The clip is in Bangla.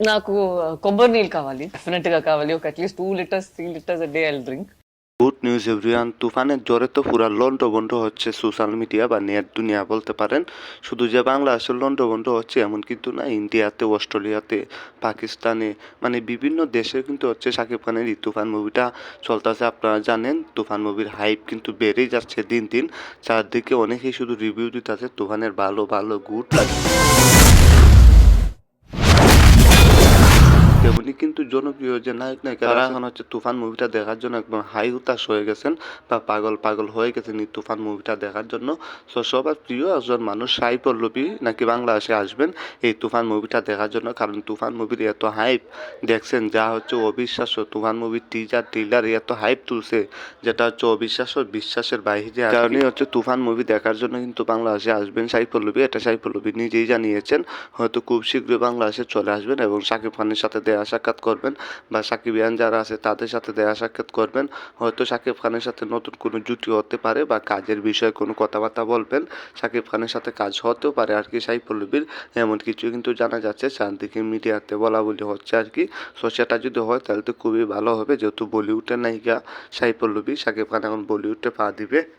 నాకు ఆ, కొబ్బరి నీళ్ళు కావాలి డెఫినెట్ గా కావాలి ఒక at least two litres three litres a day I drink good news everyone তুফানের জ্বরে তো পুরা লন্ডভন্ড হচ্ছে সোশ্যাল মিডিয়া বা নেট দুনিয়া বলতে পারেন শুধু যে বাংলাদেশের লন্ডভন্ড হচ্ছে এমন কিন্তু না ইন্ডিয়াতে অস্ট্রেলিয়াতে পাকিস্তানে মানে বিভিন্ন দেশে কিন্তু হচ্ছে শাকিব খানের এই তুফান মুভিটা চলতেছে আপনারা জানেন তুফান মুভির হাইপ কিন্তু বেড়েই যাচ্ছে দিন দিন চারদিকে অনেকেই শুধু রিভিউ দিতেছে তুফানের ভালো ভালো গুড লাগে তেমনি কিন্তু জনপ্রিয় যে নায়ক নায়িকা তারা এখন হচ্ছে তুফান মুভিটা দেখার জন্য একদম হাই হুতাশ হয়ে গেছেন বা পাগল পাগল হয়ে গেছেন এই তুফান মুভিটা দেখার জন্য। তো সবার প্রিয় একজন মানুষ সাই পল্লবী নাকি বাংলা বাংলাদেশে আসবেন এই তুফান মুভিটা দেখার জন্য। কারণ তুফান মুভির এত হাইপ দেখছেন যা হচ্ছে অবিশ্বাস্য। তুফান মুভির টিজার টিলার এত হাইপ তুলছে যেটা হচ্ছে অবিশ্বাস্য বিশ্বাসের বাইরে কারণে হচ্ছে তুফান মুভি দেখার জন্য কিন্তু বাংলা বাংলাদেশে আসবেন সাই পল্লবী। এটা সাই পল্লবী নিজেই জানিয়েছেন। হয়তো খুব শীঘ্রই বাংলাদেশে চলে আসবেন এবং সাকিব খানের সাথে দেয়া সাক্ষাৎ করবেন বা সাকিবিয়ান যারা আছে তাদের সাথে দেয়া সাক্ষাৎ করবেন। হয়তো সাকিব খানের সাথে নতুন কোনো জুটি হতে পারে বা কাজের বিষয়ে কোনো কথাবার্তা বলবেন। সাকিব খানের সাথে কাজ হতেও পারে আর কি সাই পল্লবীর এমন কিছু কিন্তু জানা যাচ্ছে। চারদিকে মিডিয়াতে বলা বলি হচ্ছে আর কি। সো সেটা যদি হয় তাহলে তো খুবই ভালো হবে, যেহেতু বলিউডের নায়িকা সাই পল্লবী সাকিব খান এখন বলিউডে পা দিবে।